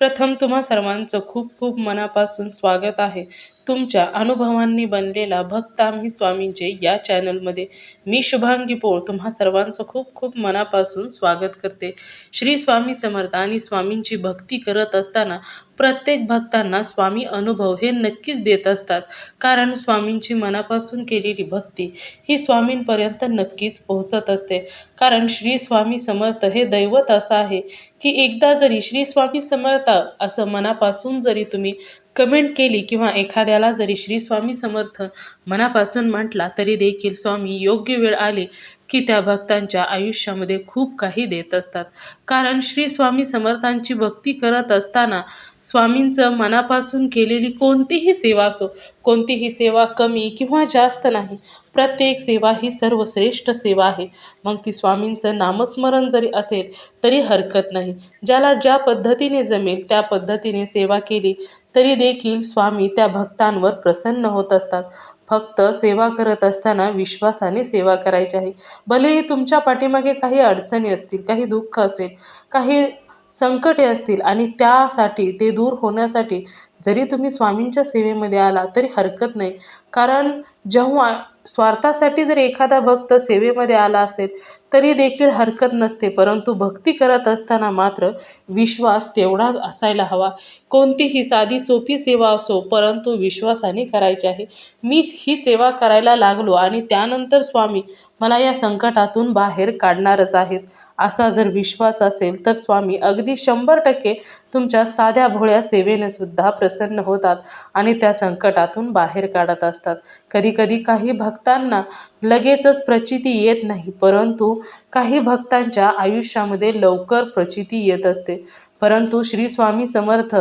प्रथम तुम्हा सर्वांचं खूप खूप मनापासून स्वागत आहे. तुमच्या अनुभवांनी बनलेला भक्त आम्ही स्वामींचे या चॅनलमध्ये मी शुभांगी पोळ तुम्हा सर्वांचं खूप खूप मनापासून स्वागत करते. श्री स्वामी समर्थ आणि स्वामींची भक्ती करत असताना प्रत्येक भक्तांना स्वामी अनुभव हे नक्कीच देत असतात. कारण स्वामींची मनापासून केलेली भक्ती ही स्वामींपर्यंत नक्कीच पोहोचत असते. कारण श्री स्वामी समर्थ हे दैवत असं आहे की एकदा जरी श्री स्वामी समर्थ असं मनापासून जरी तुम्ही कमेंट केली किंवा एखाद्याला जरी श्री स्वामी समर्थ मनापासून म्हटला तरी देखील स्वामी योग्य वेळ आली की त्या भक्तांच्या आयुष्यामध्ये खूप काही देत असतात. कारण श्री स्वामी समर्थांची भक्ती करत असताना स्वामींचं मनापासून केलेली कोणतीही सेवा असो कोणतीही सेवा कमी किंवा जास्त नाही प्रत्येक सेवा ही सर्वश्रेष्ठ सेवा आहे. मग ती स्वामींचं नामस्मरण जरी असेल तरी हरकत नाही. ज्याला ज्या पद्धतीने जमेल त्या पद्धतीने सेवा केली तरी देखील स्वामी त्या भक्तांवर प्रसन्न होत असतात. फक्त सेवा करत असताना विश्वासाने सेवा करायची आहे. भलेही तुमच्या पाठीमागे काही अडचणी असतील काही दुःख असेल काही संकटे असतील आणि त्यासाठी ते दूर होण्यासाठी जरी तुम्ही स्वामींच्या सेवेमध्ये आला तरी हरकत नाही. कारण जेव्हा स्वार्थासाठी जर एखादा भक्त सेवेमध्ये आला असेल तरी देखील हरकत नसते परंतु भक्ती करत असताना मात्र विश्वास तेवढाच असायला हवा. कोणतीही साधी सोपी सेवा असो परंतु विश्वासाने करायची आहे. मी ही सेवा करायला लागलो आणि त्यानंतर स्वामी मला या संकटातून बाहेर काढणारच आहेत. असा जर विश्वास असेल तर स्वामी अगदी शंभर टक्के तुमच्या साध्या भोळ्या सेवेने सुद्धा प्रसन्न होतात आणि त्या संकटातून बाहेर काढत असतात. कधीकधी काही भक्तांना लगेचच प्रचिती येत नाही परंतु काही भक्तांच्या आयुष्यामध्ये लवकर प्रचिती येत असते. परंतु श्री स्वामी समर्थ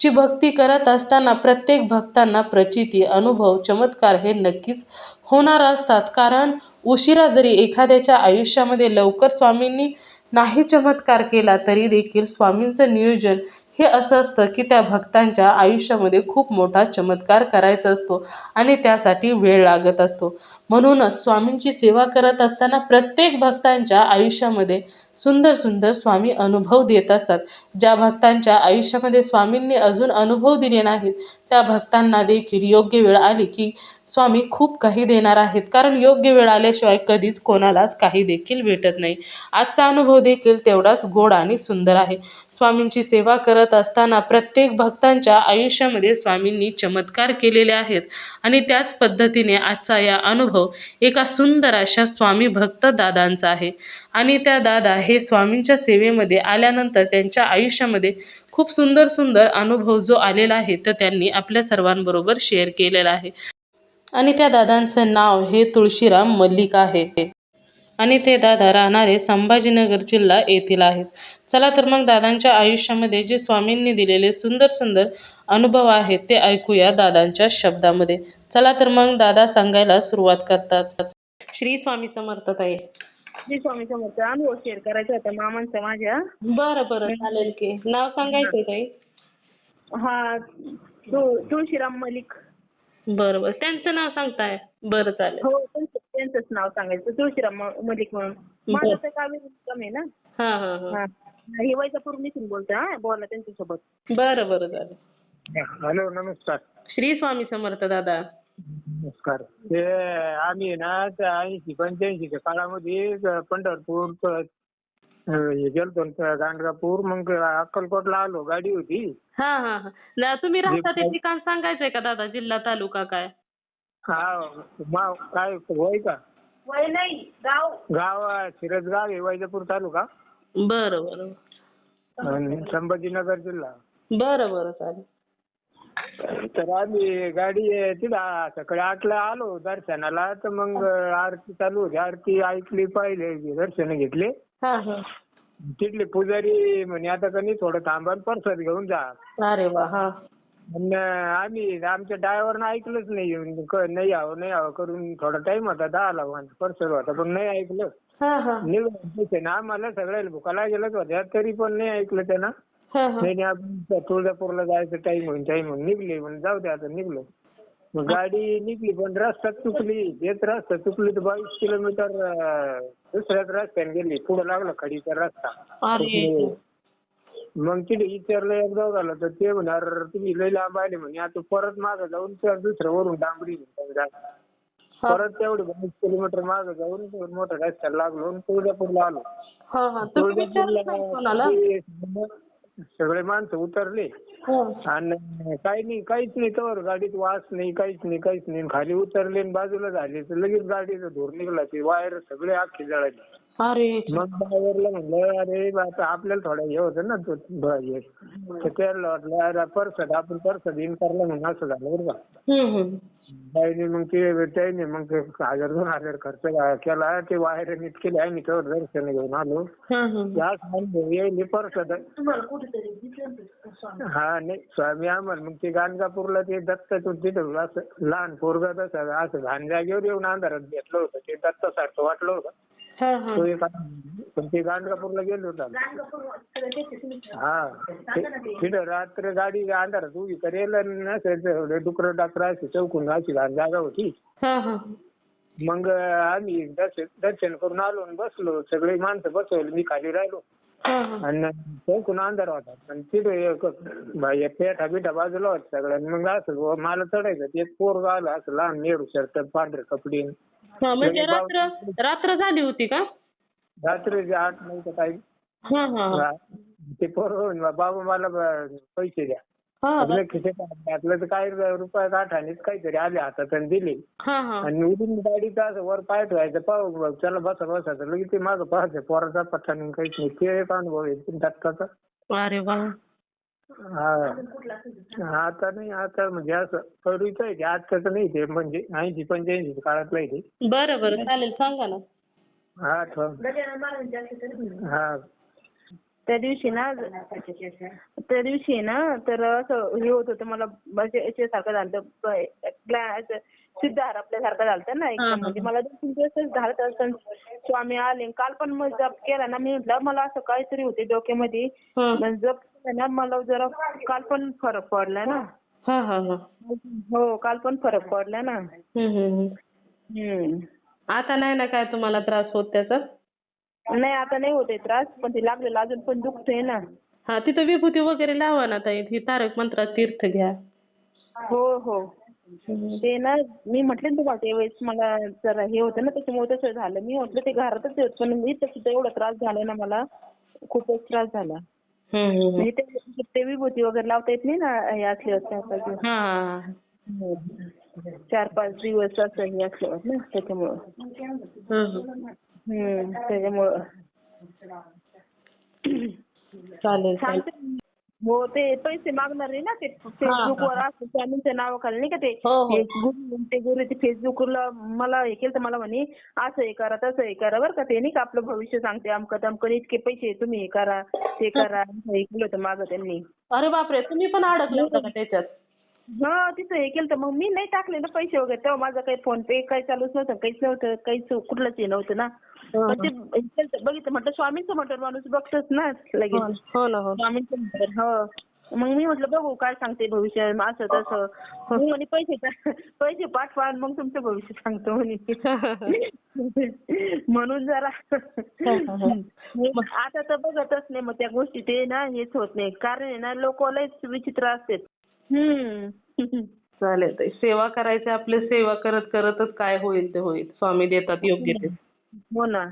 ची भक्ती करत असताना प्रत्येक भक्तांना प्रचिती अनुभव चमत्कार हे नक्कीच होणार असतात. कारण उशिरा जरी एखाद्याच्या आयुष्यामध्ये लवकर स्वामींनी नाही चमत्कार केला तरी देखील स्वामींचं नियोजन हे असं असतं की त्या भक्तांच्या आयुष्यामध्ये खूप मोठा चमत्कार करायचा असतो आणि त्यासाठी वेळ लागत असतो. म्हणूनच स्वामींची सेवा करत असताना प्रत्येक भक्तांच्या आयुष्यामध्ये सुंदर सुंदर स्वामी अनुभव देत असतात. ज्या भक्तांच्या आयुष्यामध्ये स्वामींनी अजून अनुभव दिले नाहीत त्या भक्तांना देखील योग्य वेळ आली की स्वामी खूप काही देणार आहेत. कारण योग्य वेळ आल्याशिवाय कधीच कोणालाच काही देखील भेटत नाही. आजचा अनुभव देखील तेवढाच गोड आणि सुंदर आहे. स्वामींची सेवा करत असताना प्रत्येक भक्तांच्या आयुष्यामध्ये स्वामींनी चमत्कार केलेले आहेत आणि त्याच पद्धतीने आजचा या अनुभव हो, एका सुंदर अशा स्वामी भक्त दादांचा आहे. आणि त्या दादा हे स्वामींच्या सेवेमध्ये आल्यानंतर त्यांच्या आयुष्यामध्ये खूप सुंदर सुंदर अनुभव जो आलेला आहे तर त्यांनी आपल्या सर्वांबरोबर शेअर केलेला आहे. आणि त्या दादांचं नाव हे तुळशीराम मल्लिक आहे. आणि ते दादा राहणारे संभाजीनगर जिल्हा येथील आहेत. चला तर मग दादांच्या आयुष्यामध्ये जे स्वामींनी दिलेले सुंदर सुंदर अनुभव आहेत ते ऐकूया दादांच्या शब्दामध्ये. चला तर मग दादा सांगायला सुरुवात करतात. श्री स्वामी समर्थ ताई. श्री स्वामी समर्थ अनुभव शेअर करायचा होता मामांचा माझ्या. बरं बरं चालेल की. नाव सांगायचं ताई? हा तु- तुळशीराम मलिक. बरं बरं. त्यांचं नाव सांगताय? बरं चालेल. हो त्यांचं त्यांचंच नाव सांगायचं. तुळशीराम म- मलिक म्हणून. माझं तर कावेरी मुक्काम आहे ना? हां हां हां. हा. हे वैजापूर हा. बोला त्यांच्यासोबत. बरं बरं चालेल. हॅलो नमस्कार. श्री स्वामी समर्थ दादा. नमस्कार. ते आम्ही ना त्या ऐंशी पंच्याऐंशीच्या काळामध्ये पंढरपूर प- अं, हे गेलतो ना गाणगापूर मग अक्कलकोटला आलो गाडी होती. हा हा हा. ना तुम्ही राहता ते ठिकाण सांगायचंय का दादा जिल्हा तालुका काय? हा मा- काय वय का? वय नाही गाव. गाव आहे, शिरसगाव आहे वैजापूर तालुका. बरं बरं. आणि संभाजीनगर जिल्हा. बरं बरं चालेल. तर आम्ही गाडी तिला सकाळी आठला आलो दर्शनाला तर मग आरती चालू होती. आरती ऐकली पाहिले दर्शन घेतले. हा हा. तिथले पुजारी म्हणे आता कधी थोडं थांबा आणि प्रसाद घेऊन जा. अरे वा हा. आम्ही आमच्या ड्रायव्हरनं ऐकलंच नाही. क- नाही यावं नाही यावं करून थोडा टाइम होता दहा लाख पर्सल होता पण नाही ऐकलं. हा हा. निघून आम्हाला सगळ्याला भुकाला गेलंच होत्या तरी पण नाही ऐकलं त्यानं. नाही नाही आपण तुळजापूरला जायचं टाइम होईल टाइम होईल. निघले म्हणजे जाऊ दे आता निघलो. मग गाडी निघली पण रस्ता चुकली येत रस्ता चुकली तर बावीस किलोमीटर दुसऱ्याच रस्त्याने गेली. पुढे लागला खडीचा रस्ता. मग तिथे विचारलं एक दोघाला तर ते म्हणणार तुम्ही लई लांब आले म्हणे. आता परत मागं जाऊन दुसऱ्या वरून डांबरी. परत तेवढे बावीस किलोमीटर मागं जाऊन मोठ्या रस्त्याला लागलो आणि तुळजापूरला आलो. तुळजापूरला सगळे माणसं उतरले. हा. आणि काही नाही काहीच नाही. तर गाडीत वास नाही काहीच नाही काहीच नाही. खाली उतरले आणि बाजूला झाले. तर लगेच गाडीचा धूर निघाला. ते वायर सगळे अख्खे जळाले अरे! मग ड्रायव्हरला म्हणलं अरे बा आता आपल्याला थोडं हे होतं ना तो हे. तर त्याला वाटलं अरे परसद आपण परसद इन करला म्हणून असं झालं बरं का. हम्म हम्म. त्याने मग ते त्याने मग ते हजार दोन हजार खर्च केला ते वायर नीट केले आहे मी तेवढं दर्शन घेऊन आलो. हा हा जास्त येईल परसद. हा नाही स्वामी आम्हाला मग ते गाणगापूरला ते दत्त तिथं असं लहान पोरगा तसं असं घाण जागेवर येऊन अंधारात भेटलं होतं ते दत्तासारखं वाटलं होतं. तो पण ते गाणगापूरला गेलो होतो आम्ही. हा. ते- तिथं रात्र गाडी अंधारात उभी करेल नसायचं डुकर डाकर अशी चौकून अशी घाण जागा होती. हा हा. मग आम्ही दर्शन दर्शन करून आलो आणि बसलो. सगळे माणसं बसवले. मी खाली राहिलो. हा हा. आणि चौकून अंधार होता. आणि तिथं पेठा बिठा बाजूला होता सगळ्या मग असं मला चढायचं. ते एक पोरग आलं असं लहान नेहरू शर्ट पांढरे कपडे. हा म्हणजे रात्र रात्र झाली होती का? रात्रीचे आठ नऊ तर काही हा हा. ते पोरग बाबा मला पैसे द्या. हा घातलं तर काही रुपये आठानेच काहीतरी आले हातात आणि दिले. हा हा. आणि उडून गाडीचं असं वर पाय ठेवायचं पाहू चला बसा बसायचं लगेच ते मागं पाहायचं पोराचा पठ्ठा काहीच नाही. ते एक अनुभव आहे. दत्ताचा अरे वा. हा. आता नाही आता म्हणजे असं पूर्वीचं आहे ते आजचं नाही ते म्हणजे ऐंशी पंच्याऐंशी काळातलं आहे ते. बरं बरं चालेल सांगा ना. हा ठेव. हा. त्या दिवशी ना त्या दिवशी ना तर असं हे होत होतं मला म्हणजे याच्यासारखं झालं होतं, ग्ला- असं सिद्ध हरपल्यासारखं झालं ना एकदम म्हणजे मला दोन दिवसच झालं होतं असं. स्वामी आले काल पण मग जप केला ना. मी म्हटलं मला असं काहीतरी होते डोक्यामध्ये. जप केला ना मला जरा काल पण फरक पडला ना. हा काल पण फरक पडला ना. आता नाही ना काय तुम्हाला त्रास होत त्याचा? नाही आता नाही होते त्रास पण ते लागलेलं अजून पण दुखतंय ना. हा तिथं विभूती वगैरे लावा ना ताई ही तारक मंत्रात तीर्थ घ्या. हो हो. ते ना मी म्हटले ना तुम्हाला त्यावेळेस मला जरा हे होतं ना त्याच्यामुळे तसं झालं. मी म्हटलं ते घरातच आहेत पण मी सुद्धा एवढा त्रास झाला ना मला खूपच त्रास झाला. हम्म हम्म हम्म. म्हणजे ते ते विभूती वगैरे लावता येत नाही ना हे असल्यावर चार पाच दिवस. हो. चार पाच दिवस असं हे असल्यावर ना त्याच्यामुळं. हम्म हम्म. हम्म त्याच्यामुळं. चालेल चालेल. हो ते पैसे मागणार आहे ना ते फेसबुकवर असं स्वामींच्या नावाखाली नाही का ते? हो, हो. हे गुरु ते गुरु ते फेसबुकला मला हे केलं तर मला म्हणे असं हे करा तसं हे करा बरं का ते नाही का आपलं भविष्य सांगते अमकं तमकं इतके पैसे तुम्ही हे करा ते करा. हे केलं होतं मागं त्यांनी. अरे बापरे तुम्ही पण अडकले होता का त्याच्यात? हा तिथं हे केलं तर मग मी नाही टाकले ना पैसे वगैरे. तेव्हा माझं काही फोन पे काही चालूच नव्हतं काहीच नव्हतं काहीच कुठलंच हे नव्हतं ना. पण ते हे केलं बघितलं म्हटलं स्वामींचं म्हटलं माणूस बघतोच ना लगेच. हो ना हो. स्वामींचं म्हटलं हो. मग मी म्हटलं बघू काय सांगते भविष्य असं तसं. मग म्हणे पैसे टा- पैसे पाठवा आणि मग तुमचं भविष्य सांगतो म्हणे. म्हणून जरा. आता तर बघतच नाही मग त्या गोष्टी ते ना हेच होत नाही. कारण आहे ना लोक लयच विचित्र असतात. चालेल ताई. सेवा करायची आपली सेवा करत करतच काय होईल ते होईल. स्वामी देतात योग्य ते. हो ना.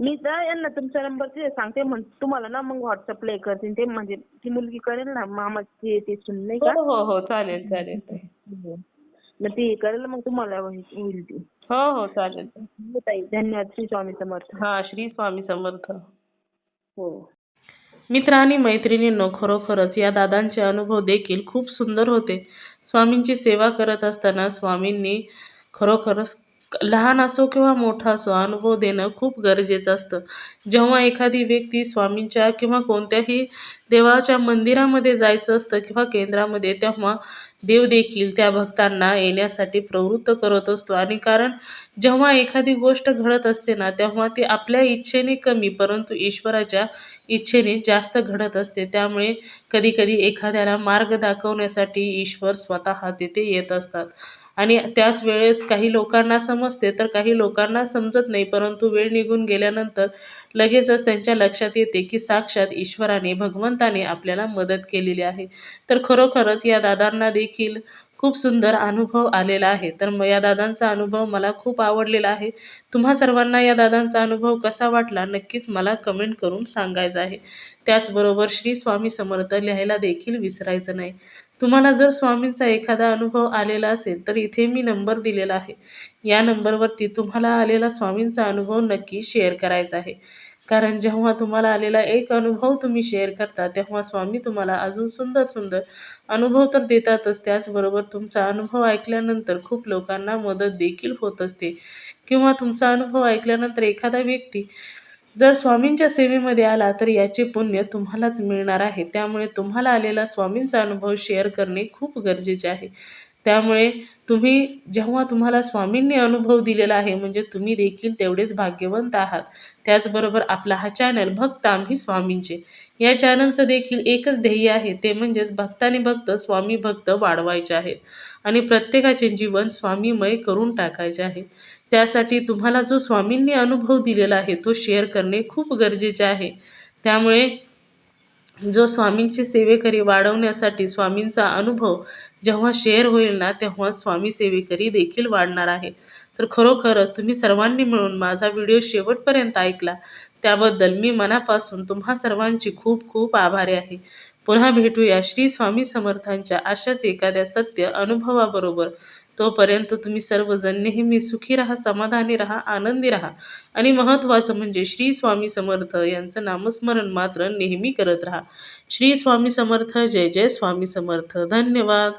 मी तर यांना तुमचा नंबर सांगते तुम्हाला ना मग व्हॉट्सअपला हे करते ते म्हणजे ती मुलगी करेल ना मामाची ते सुन नाही का? हो हो हो. चालेल चालेल ताई. मग ती हे करेल मग तुम्हाला होईल होईल ती. हो हो. चालेल. हो ताई. धन्यवाद. श्री स्वामी समर्थ. हा श्री स्वामी समर्थ. हो. मित्र आणि मैत्रिणींनो खरोखरच या दादांचे अनुभव देखील खूप सुंदर होते. स्वामींची सेवा करत असताना स्वामींनी खरोखरच लहान असो किंवा मोठा असो अनुभव देणं खूप गरजेचं असतं. जेव्हा एखादी व्यक्ती स्वामींच्या किंवा कोणत्याही देवाच्या मंदिरामध्ये जायचं असतं किंवा केंद्रामध्ये तेव्हा देव देखील त्या भक्तांना येण्यासाठी प्रवृत्त करत असतो. आणि कारण जेव्हा एखादी गोष्ट घडत असते ना तेव्हा ती आपल्या इच्छेने कमी परंतु ईश्वराच्या इच्छेने जास्त घडत असते. त्यामुळे कधी कधी एखाद्याला मार्ग दाखवण्यासाठी ईश्वर स्वतः तिथे येत असतात. आणि त्याच वेळेस काही लोकांना समजते तर काही लोकांना समजत नाही परंतु वेळ निघून गेल्यानंतर लगेचच त्यांच्या लक्षात येते की साक्षात ईश्वराने भगवंताने आपल्याला मदत केलेली आहे. तर खरोखरच या दादांना देखील खूप सुंदर अनुभव आलेला आहे. तर म या दादांचा अनुभव मला खूप आवडलेला आहे. तुम्हा सर्वांना या दादांचा अनुभव कसा वाटला नक्कीच मला कमेंट करून सांगायचं आहे. त्याचबरोबर श्री स्वामी समर्थ लिहायला देखील विसरायचं नाही. तुम्हाला जर स्वामींचा एखादा अनुभव आलेला असेल तर इथे मी नंबर दिलेला आहे. या नंबरवरती तुम्हाला आलेला स्वामींचा अनुभव नक्की शेअर करायचा आहे. कारण जेव्हा तुम्हाला आलेला एक अनुभव तुम्ही शेअर करता तेव्हा स्वामी तुम्हाला अजून सुंदर सुंदर अनुभव तर देतातच. त्याचबरोबर तुमचा अनुभव ऐकल्यानंतर खूप लोकांना मदत देखील होत असते. किंवा तुमचा अनुभव ऐकल्यानंतर एखादा व्यक्ती जर स्वामींच्या सेवेमध्ये आला तर याचे पुण्य तुम्हालाच मिळणार आहे. त्यामुळे तुम्हाला आलेला स्वामींचा अनुभव शेअर करणे खूप गरजेचे आहे. त्यामुळे तुम्ही जेव्हा तुम्हाला स्वामींनी अनुभव दिलेला आहे म्हणजे तुम्ही देखील तेवढेच भाग्यवंत आहात. त्याचबरोबर आपला हा चॅनल भक्त आम्ही स्वामींचे. या चॅनलचं देखील एकच ध्येय आहे ते म्हणजेच भक्ताने भक्त स्वामी भक्त वाढवायचे आहेत. आणि प्रत्येकाचे जीवन स्वामीमय करून टाकायचे आहे. त्यासाठी तुम्हाला जो स्वामींनी अनुभव दिलेला आहे तो शेअर करणे खूप गरजेचे आहे. त्यामुळे जो स्वामींची सेवेकरी वाढवण्यासाठी स्वामींचा अनुभव जेव्हा शेअर होईल ना तेव्हा स्वामी सेवेकरी देखील वाढणार आहे. तर खरोखरच तुम्ही सर्वांनी मिळून माझा व्हिडिओ शेवटपर्यंत ऐकला. त्याबद्दल मी मनापासून तुम्हा सर्वांची खूप खूप आभारी आहे. पुन्हा भेटूया श्री स्वामी समर्थांच्या अशाच एखाद्या सत्य अनुभवाबरोबर. तोपर्यंत तुम्ही सर्वजण नेहमी सुखी राहा समाधानी राहा आनंदी राहा. आणि महत्त्वाचं म्हणजे श्री स्वामी समर्थ यांचं नामस्मरण मात्र नेहमी करत राहा. श्री स्वामी समर्थ जय जय स्वामी समर्थ. धन्यवाद.